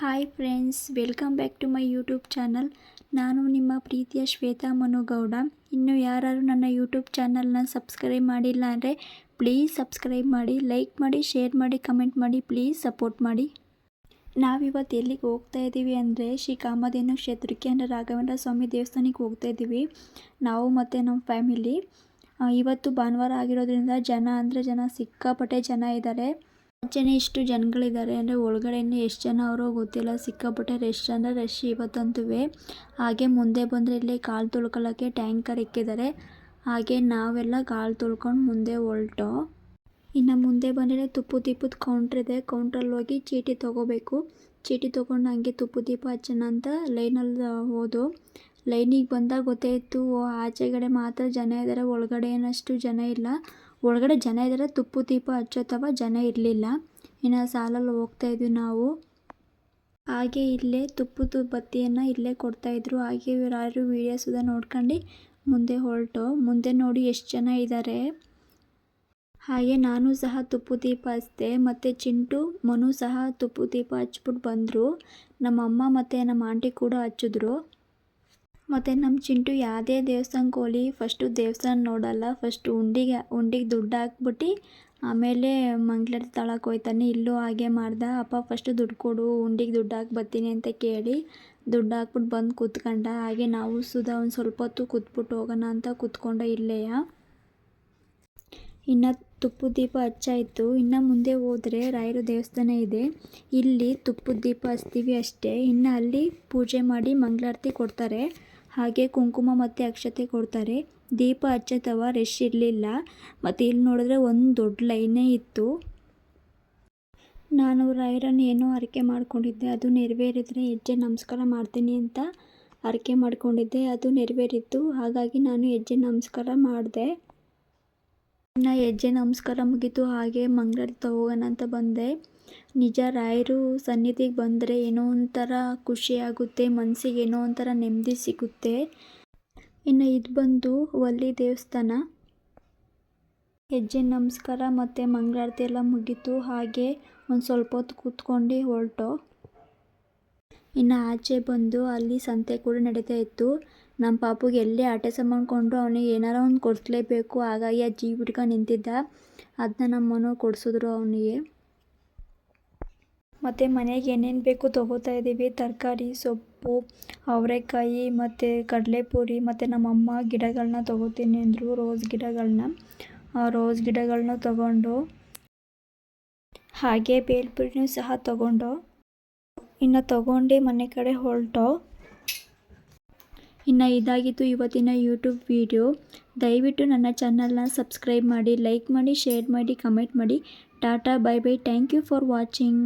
Hi friends, welcome back to my YouTube channel. ನಾನು ನಿಮ್ಮ ಪ್ರೀತಿಯ ಶ್ವೇತಾ ಮನುಗೌಡ. ಇನ್ನು ಯಾರು ನನ್ನ ಯೂಟ್ಯೂಬ್ ಚಾನಲ್ನ ಸಬ್ಸ್ಕ್ರೈಬ್ ಮಾಡಿಲ್ಲ ಅಂದರೆ ಪ್ಲೀಸ್ ಸಬ್ಸ್ಕ್ರೈಬ್ ಮಾಡಿ, ಲೈಕ್ ಮಾಡಿ, ಶೇರ್ ಮಾಡಿ, ಕಮೆಂಟ್ ಮಾಡಿ, ಪ್ಲೀಸ್ ಸಪೋರ್ಟ್ ಮಾಡಿ. ನಾವಿವತ್ತು ಎಲ್ಲಿಗೆ ಹೋಗ್ತಾ ಇದ್ದೀವಿ ಅಂದರೆ ಶ್ರೀ ಕಾಮಧೇನು ಕ್ಷೇತ್ರಕ್ಕೆ ಅಂದರೆ ರಾಘವೇಂದ್ರ ಸ್ವಾಮಿ ದೇವಸ್ಥಾನಕ್ಕೆ ಹೋಗ್ತಾ ಇದ್ದೀವಿ. ನಾವು ಮತ್ತು ನಮ್ಮ ಫ್ಯಾಮಿಲಿ. ಇವತ್ತು ಭಾನುವಾರ ಆಗಿರೋದ್ರಿಂದ ಜನ ಅಂದರೆ ಜನ ಸಿಕ್ಕಾಪಟ್ಟೆ ಜನ ಇದ್ದಾರೆ. ಜನ ಇಷ್ಟು ಜನಗಳಿದ್ದಾರೆ ಅಂದರೆ ಒಳಗಡೆ ಎಷ್ಟು ಜನ ಅವರೋ ಗೊತ್ತಿಲ್ಲ. ಸಿಕ್ಕಾಪಟ್ಟೆ ರಶ್ ಅಂದರೆ ರಶ್ ಇವತ್ತಂತೂ ಹಾಗೆ ಮುಂದೆ ಬಂದರೆ ಇಲ್ಲಿ ಕಾಲು ತೊಳ್ಕೊಳ್ಳೋಕ್ಕೆ ಟ್ಯಾಂಕರ್ ಇಕ್ಕಿದ್ದಾರೆ. ಹಾಗೆ ನಾವೆಲ್ಲ ಕಾಲು ತೊಳ್ಕೊಂಡು ಮುಂದೆ ಹೊಲ್ಟೋ ಇನ್ನು ಮುಂದೆ ಬಂದರೆ ತುಪ್ಪು ದೀಪದ ಕೌಂಟ್ರ್ ಇದೆ. ಕೌಂಟ್ರಲ್ಲಿ ಹೋಗಿ ಚೀಟಿ ತೊಗೋಬೇಕು. ಚೀಟಿ ತೊಗೊಂಡು ಹಂಗೆ ತುಪ್ಪು ದೀಪ ಹಚ್ಚೋಣ ಅಂತ ಲೈನಲ್ಲಿ ಹೋದು. ಲೈನಿಗೆ ಬಂದಾಗ ಗೊತ್ತಾಯಿತು, ಆಚೆಗಡೆ ಮಾತ್ರ ಜನ ಇದ್ದಾರೆ, ಒಳಗಡೆ ಏನಷ್ಟು ಜನ ಇಲ್ಲ. ಒಳಗಡೆ ಜನ ಇದ್ದಾರೆ ತುಪ್ಪು ದೀಪ ಹಚ್ಚೋತವ, ಜನ ಇರಲಿಲ್ಲ. ಇನ್ನು ಸಾಲಲ್ಲಿ ಹೋಗ್ತಾ ಇದ್ವಿ ನಾವು. ಹಾಗೆ ಇಲ್ಲೇ ತುಪ್ಪದ ಬತ್ತಿಯನ್ನು ಇಲ್ಲೇ ಕೊಡ್ತಾಯಿದ್ರು ಹಾಗೆ ಯಾರು ವೀಡಿಯೋಸ್ ನೋಡ್ಕೊಂಡು ಮುಂದೆ ಹೊರಟು. ಮುಂದೆ ನೋಡಿ ಎಷ್ಟು ಜನ ಇದ್ದಾರೆ ಹಾಗೆ ನಾನು ಸಹ ತುಪ್ಪು ದೀಪ ಹಚ್ಚಿದೆ ಮತ್ತು ಚಿಂಟು, ಮನು ಸಹ ತುಪ್ಪು ದೀಪ ಹಚ್ಬಿಟ್ಟು ಬಂದರು. ನಮ್ಮ ಅಮ್ಮ ಮತ್ತು ನಮ್ಮ ಆಂಟಿ ಕೂಡ ಹಚ್ಚಿದ್ರು. ಮತ್ತು ನಮ್ಮ ಚಿಂಟು ಯಾವುದೇ ದೇವಸ್ಥಾನಕ್ಕೆ ಹೋಗಲಿ ಫಸ್ಟು ದೇವಸ್ಥಾನ ನೋಡಲ್ಲ ಫಸ್ಟು ಉಂಡಿಗೆ ಉಂಡಿಗೆ ದುಡ್ಡು ಹಾಕ್ಬಿಟ್ಟು ಆಮೇಲೆ ಮಂಗಳಾರತಿ ತಳಕ್ಕೆ ಹೋಯ್ತಾನೆ. ಇಲ್ಲೂ ಹಾಗೆ ಮಾಡ್ದ, ಅಪ್ಪ ಫಸ್ಟು ದುಡ್ಡು ಕೊಡು, ಉಂಡಿಗೆ ದುಡ್ಡು ಹಾಕಿ ಬರ್ತೀನಿ ಅಂತ ಕೇಳಿ ದುಡ್ಡು ಹಾಕ್ಬಿಟ್ಟು ಬಂದು ಕೂತ್ಕೊಂಡ. ಹಾಗೆ ನಾವು ಸುಧಾ ಒಂದು ಸ್ವಲ್ಪ ಹೊತ್ತು ಕೂತ್ಬಿಟ್ಟು ಹೋಗೋಣ ಅಂತ ಕೂತ್ಕೊಂಡ ಇಲ್ಲೆಯ. ಇನ್ನು ತುಪ್ಪದ ದೀಪ ಹಚ್ಚಾಯಿತು ಇನ್ನು ಮುಂದೆ ಹೋದರೆ ರಾಯರು ದೇವಸ್ಥಾನ ಇದೆ. ಇಲ್ಲಿ ತುಪ್ಪದ ದೀಪ ಹಚ್ತೀವಿ ಅಷ್ಟೇ. ಇನ್ನು ಅಲ್ಲಿ ಪೂಜೆ ಮಾಡಿ ಮಂಗಳಾರತಿ ಕೊಡ್ತಾರೆ. ಹಾಗೆ ಕುಂಕುಮ ಮತ್ತು ಅಕ್ಷತೆ ಕೊಡ್ತಾರೆ. ದೀಪ ಹಚ್ಚತವ, ರಶ್ ಇರಲಿಲ್ಲ. ಮತ್ತು ಇಲ್ಲಿ ನೋಡಿದ್ರೆ ಒಂದು ದೊಡ್ಡ ಲೈನೇ ಇತ್ತು. ನಾನು ರಾಯರನ್ನು ಏನೋ ಹರಕೆ ಮಾಡಿಕೊಂಡಿದ್ದೆ. ಅದು ನೆರವೇರಿದ್ರೆ ಹೆಜ್ಜೆ ನಮಸ್ಕಾರ ಮಾಡ್ತೀನಿ ಅಂತ ಹರಕೆ ಮಾಡಿಕೊಂಡಿದ್ದೆ. ಅದು ನೆರವೇರಿತ್ತು. ಹಾಗಾಗಿ ನಾನು ಹೆಜ್ಜೆ ನಮಸ್ಕಾರ ಮಾಡಿದೆ. ನಾ ಹೆಜ್ಜೆ ನಮಸ್ಕಾರ ಮುಗೀತು. ಹಾಗೆ ಮಂಗಳಾರತಿ ಹೋಗೋಣ ಅಂತ ಬಂದೆ. ನಿಜ ರಾಯರು ಸನ್ನಿಧಿಗೆ ಬಂದರೆ ಏನೋ ಒಂಥರ ಖುಷಿಯಾಗುತ್ತೆ, ಮನಸ್ಸಿಗೆ ಏನೋ ಒಂಥರ ನೆಮ್ಮದಿ ಸಿಗುತ್ತೆ. ಇನ್ನು ಇದು ಬಂದು ಒಲ್ಲಿ ದೇವಸ್ಥಾನ. ಹೆಜ್ಜೆ ನಮಸ್ಕಾರ ಮತ್ತು ಮಂಗಳಾರತಿ ಎಲ್ಲ ಮುಗೀತು. ಹಾಗೆ ಒಂದು ಸ್ವಲ್ಪ ಹೊತ್ತು ಕೂತ್ಕೊಂಡು ಹೊರಟು. ಇನ್ನು ಆಚೆ ಬಂದು ಅಲ್ಲಿ ಸಂತೆ ಕೂಡ ನಡೀತಾ ಇತ್ತು. ನಮ್ಮ ಪಾಪುಗೆ ಎಲ್ಲೇ ಆಟೆ ಸಾಮಾನು ಅವನಿಗೆ ಏನಾರ ಒಂದು ಕೊಡಿಸ್ಲೇಬೇಕು. ಹಾಗಾಗಿ ಆ ಜೀವ ಹಿಡ್ಕೊಂಡು ನಿಂತಿದ್ದ. ಅದನ್ನ ನಮ್ಮನೂ ಕೊಡಿಸಿದ್ರು ಅವನಿಗೆ. ಮತ್ತು ಮನೆಗೆ ಏನೇನು ಬೇಕು ತೊಗೋತಾ ಇದ್ದೀವಿ ತರಕಾರಿ, ಸೊಪ್ಪು, ಅವರೆಕಾಯಿ ಮತ್ತು ಕಡಲೆಪುರಿ ಮತ್ತು ನಮ್ಮಮ್ಮ ಗಿಡಗಳನ್ನ ತೊಗೋತೀನಿ ಅಂದರು ರೋಸ್ ಗಿಡಗಳನ್ನ ಆ ರೋಸ್ ಗಿಡಗಳನ್ನ ತೊಗೊಂಡು ಹಾಗೆ ಬೇಲ್ಪುರಿನೂ ಸಹ ತೊಗೊಂಡು ಇನ್ನು ತೊಗೊಂಡು ಮನೆ ಕಡೆ ಹೊರಟೋ. ಇನ್ನು ಇದಾಗಿತ್ತು ಇವತ್ತಿನ ಯೂಟ್ಯೂಬ್ ವಿಡಿಯೋ ದಯವಿಟ್ಟು ನನ್ನ ಚಾನಲ್ನ ಸಬ್ಸ್ಕ್ರೈಬ್ ಮಾಡಿ ಲೈಕ್ ಮಾಡಿ ಶೇರ್ ಮಾಡಿ ಕಮೆಂಟ್ ಮಾಡಿ. Tata bye bye thank you for watching